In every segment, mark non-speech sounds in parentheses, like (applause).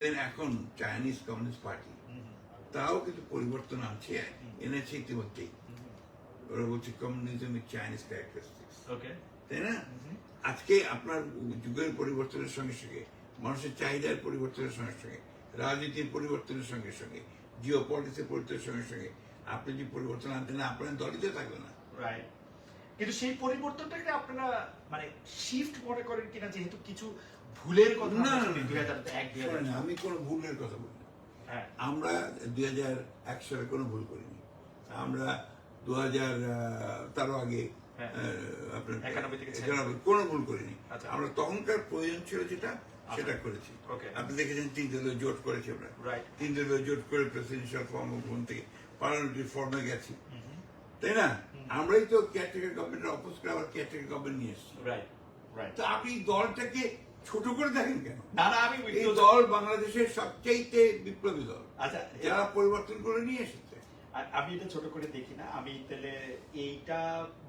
এখন Chinese communist party তাও কিন্তু পরিবর্তন আছে এনেছে ইতিমধ্যেই। ওরা বলছে কমিউনিজম ইজ চাইনিজ ক্যারেক্টারিস্টিক্স তাই না? আজকে আপনার যুগের পরিবর্তনের সঙ্গে সঙ্গে মানুষের চাহিদার পরিবর্তনের সঙ্গে সঙ্গে রাজনীতির পরিবর্তনের সঙ্গে সঙ্গে জিও পলিটিক্সের পরিবর্তনের সঙ্গে সঙ্গে আপনি যদি পরিবর্তন আনতে না আপনার দলিতে থাকবে না। রাইট কিন্তু সেই পরিবর্তনটাকে আপনারা মানে শিফট মনে করেন কিনা যেহেতু কিছু ভুলের কথা না, আমরা না, শুনি না। 2001 2002 শোনেন, আমি কোনো ভুলের কথা বলি হ্যাঁ আমরা দুই হাজার এক সালে কোনো ভুল করিনি আমরা দু হাজার তারও আগে হ্যাঁ। আপনার কোনো ভুল করিনি আচ্ছা। আমরা তখনকার প্রয়োজন ছিল যেটা সেটা করেছি. আপনি দেখেছেন তিন দলীয় জোট করেছি আমরা. তিন দলীয় জোট করে প্রেসিডেন্সিয়াল ফর্ম গ্রহণ থেকে পার্লামেন্টারি ফর্মে গেছি তাই না? আমরাই তো কেয়ারটেকার গভর্নমেন্টের অপোজ করে আবার কেয়ারটেকার গভর্নমেন্ট নিয়ে এসেছি। তো আপনি দলটাকে ছোট করে দেখেন কেন? না না আমি এই দল বাংলাদেশের সবচাইতে বিপ্লবী দল। আচ্ছা যারা পরিবর্তন করে নিয়ে এসেছে। আর আমি এটা ছোট করে দেখি না। আমি তাহলে এইটা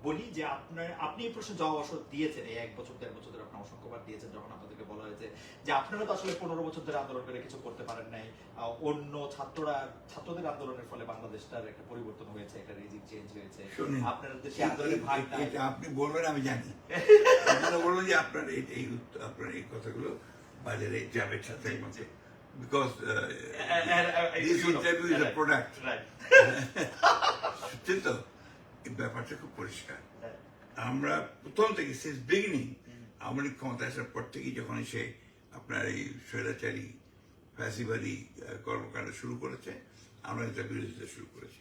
বলি যে আপনার আপনি এই প্রশ্ন যাওয়া বছর দিয়েছেন এই এক বছর দেড় বছর ধরে আপনি অসংখ্যবার দিয়েছেন যখন আপনাদেরকে বলা হয়েছে যে আপনারা তো আসলে পনেরো বছর ধরে আন্দোলন করে কিছু করতে পারেন নাই। অন্য ছাত্ররা ছাত্রদের আন্দোলনের ফলে বাংলাদেশটার একটা পরিবর্তন হয়েছে একটা রেজিম চেঞ্জ হয়েছে। শুনুন আপনাদের দেশে আন্দোলনের ভাগ আপনি বলবেন আমি জানি। (laughs) আপনারা বলবেন যে আপনার এই এই আপনার এই কথাগুলো বাজারে যাবে সাথে because this interview is a product right. (laughs) সত্যি তো? এই ব্যাপারটা খুব পরিষ্কার। আমরা প্রথম থেকে শেষ বিগিনিং আওয়ামী লীগ ক্ষমতা আসার পর থেকেই যখন সে আপনার এই স্বৈরাচারী ফ্যাসিবাদী কর্মকাণ্ড শুরু করেছে আমরা এটা বিরোধিতা শুরু করেছি।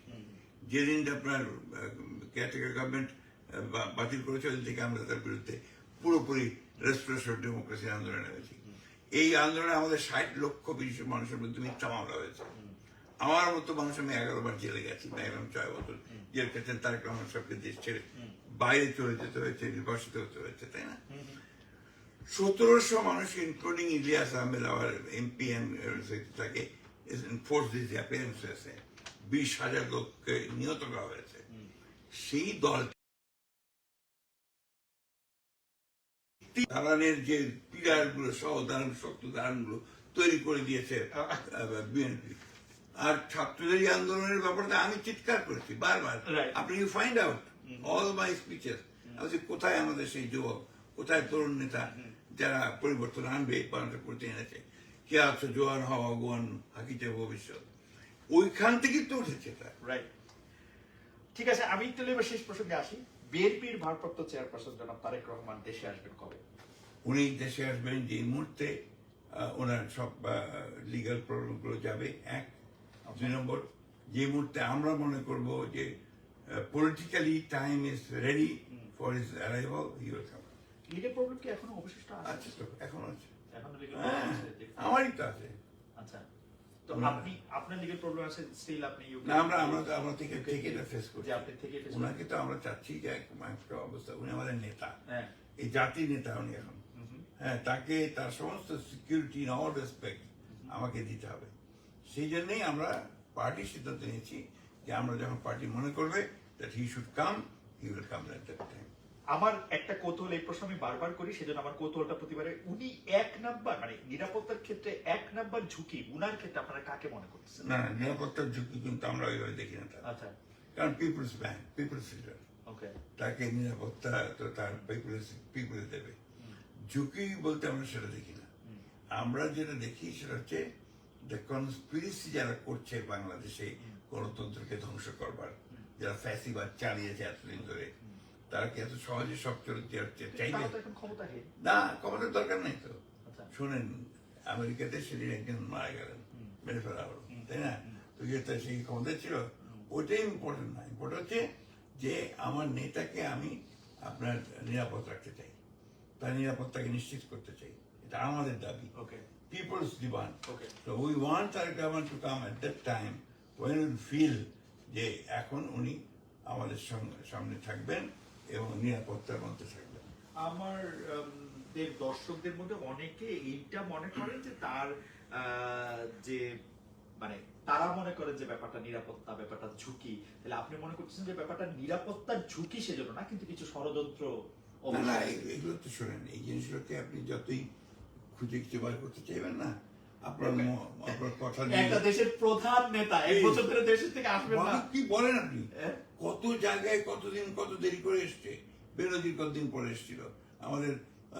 যেদিন আপনার কেয়ারটেকার গভর্নমেন্ট বাতিল করেছে ওই থেকে আমরা তার বিরুদ্ধে পুরোপুরি রেস্টোরেশন ডেমোক্রেসি আন্দোলনে নেমেছি এই আন্দোলনে আমাদের ষাট লক্ষ বিদেশি মানুষের বিরুদ্ধে মিথ্যা মামলা হয়েছে। আমার মতো মানুষ আমি এগারো বার জেলে গেছি ম্যাক্সিমাম ছয় বছর জেল খেটেন তারেক রহমান সবকে দেশ ছেড়ে বাইরে চলে যেতে হয়েছে নির্বাসিত হতে হয়েছে তাই না? সতেরোশো মানুষ ইনক্লুডিং ইলিয়াস আহমেদ আমার এমপি তাকে ফোর্স দিস অ্যাপিয়ারেন্স হয়েছে বিশ হাজার লোককে নিহত করা হয়েছে। সেই দল দালানের যে পিলারগুলো সহ দালান শক্ত দালানগুলো তৈরি করে দিয়েছে বিএনপি। আর ছাত্রদের আন্দোলনের ব্যাপারটা আমি চিৎকার করেছি বারবার. আপনি you find out all my speeches আমি কোথায় আমাদের সেই যুবক? কোথায় তরুণ নেতা যারা পরিবর্তন আনবে বাংলাদেশ করতে এনেছে? কে আছে জোয়ান হওয়া অগোয়ান হাকিতে ভবিষ্যৎ? ওইখান থেকেই তো উঠেছে এটা। রাইট ঠিক আছে আমি তাহলে এবার শেষ প্রসঙ্গে আসি। বিএনপির ভারপ্রাপ্ত চেয়ারপারসন জনাব তারেক রহমান দেশে আসবেন কবে? উনি দেশে আসবেন যে মুহূর্তে ওনার সব লিগাল প্রবলেমগুলো যাবে। এক দুই নম্বর যে মুহূর্তে আমরা মনে করব যে politically time is ready for his arrival come legal problem কি এখনও অবশিষ্ট আছে? তো এখন আছে। হ্যাঁ, আমারই তো আছে। আচ্ছা তো আপনি আপনার লিগেল প্রবলেম আছে স্টিল আপনি না আমরা আমরা তো আমরা থেকে থেকে এটা ফেস করছি। যে আপনি থেকে face ওনাকে তো আমরা চাচ্ছি যে এক একটা অবস্থা উনি আমাদের নেতা। হ্যাঁ। এই জাতির নেতা উনি এখন। হ্যাঁ তাকে তার সমস্ত সিকিউরিটি অল রেসপেক্ট আমাকে দিতে হবে। সেই জন্যই আমরা পার্টি সিদ্ধান্ত নিয়েছি যে আমরা যখন পার্টি মনে করবে that he should come he will come that time আমার একটা কৌতূহল এই প্রশ্ন আমি বারবার করি সেজন্য আমার কৌতূহলটা প্রতিবারে উনি এক নাম্বার মানে নিরাপত্তার ক্ষেত্রে এক নাম্বার ঝুঁকি উনার ক্ষেত্রে আপনারা কাকে মনে করতেছেন না না নিরাপত্তার ঝুঁকি কিন্তু আমরা ওইভাবে দেখি না তার। আচ্ছা। কারণ people's bank people's leader okay. তাকে নিরাপত্তা তো তার পিপুলস পিপুল দেবে। ঝুঁকি বলতে আমরা সেটা দেখি না। আমরা যেটা দেখি সেটা হচ্ছে কনস্পিরেসি যারা করছে বাংলাদেশে গণতন্ত্রকে ধ্বংস করবার যারা ফ্যাসিবাদ চালিয়েছে এতদিন ধরে তারা কি এত সহজে সব চরিত্র চাইবে না ক্ষমতার দরকার নেই তো। আচ্ছা। শোনেন আমেরিকাতে সেদিন একজন মারা গেলেন মেরে ফেলা হলো তাই না? তো যে তার সেই ক্ষমতা ছিল ওটাই ইম্পর্টেন্ট না। ইম্পর্টেন্ট হচ্ছে যে আমার নেতাকে আমি আপনার নিরাপদ রাখতে চাই। তার নিরাপত্তাকে নিশ্চিত করতে চাই। এটা আমাদের দাবি। Okay people's demand Okay. তো we want Tarique Rahman to come at that time when will feel যে এখন উনি আমাদের সামনে থাকবেন এবং নিরাপত্তার মধ্যে থাকবেন। আমার দর্শকদের মধ্যে অনেকে এইটা মনে করে যে তার যে মানে তারা মনে করেন যে ব্যাপারটা নিরাপত্তা ব্যাপারটা ঝুঁকি। তাহলে আপনি মনে করছেন যে ব্যাপারটা নিরাপত্তার ঝুঁকি সেজন্য না কিন্তু কিছু ষড়যন্ত্র না এগুলো তো শোনেন এই জিনিসগুলোকে আপনি যতই খুঁজে খুঁজে বার করতে চাইবেন না আপনার আপনার কথা একটা দেশের প্রধান নেতা এক বছর ধরে দেশের থেকে আসবেন না কি বলেন আপনি? কত জায়গায় কতদিন কত দেরি করে এসছে বেরোজির কতদিন পরে এসেছিল আমাদের আহ,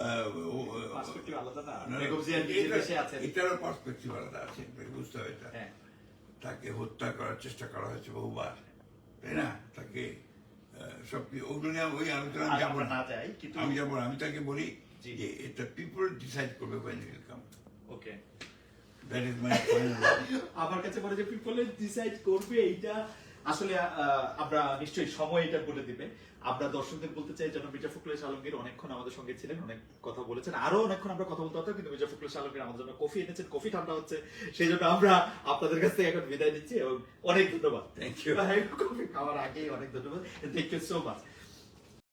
ও- ও- Perspective আলাদা না? না, বেগম জিয়া নিজে এটা- দেশে আছেন। এটারও পার্সপেক্টিভ আলাদা আছে বুঝতে হবে এটা হ্যাঁ তাকে হত্যা করার চেষ্টা করা হয়েছে বহুবার তাই না তাকে সব ওগুলো ওই আলোচনা যাব না আমি যাব। আমি তাকে বলি। যে করবে when it will come. (laughs) আমার কাছে মনে যে পিপলের ডিসাইড করবে এইটা আসলে আমরা নিশ্চয়ই সময় এটা বলে দিবে। আমরা দর্শকদের বলতে চাই যেন মির্জা ফখরুল আলমগীর অনেকক্ষণ আমাদের সঙ্গে ছিলেন অনেক কথা বলেছেন। আরও অনেকক্ষণ আমরা কথা বলতে কিন্তু মির্জা ফখরুল আলমগীর আমাদের জন্য কফি এনেছেন কফি ঠান্ডা হচ্ছে সেই জন্য আমরা আপনাদের কাছ থেকে এখন বিদায় দিচ্ছি এবং অনেক ধন্যবাদ। Thank you. কফি খাওয়ার আগেই অনেক ধন্যবাদ। Thank you so much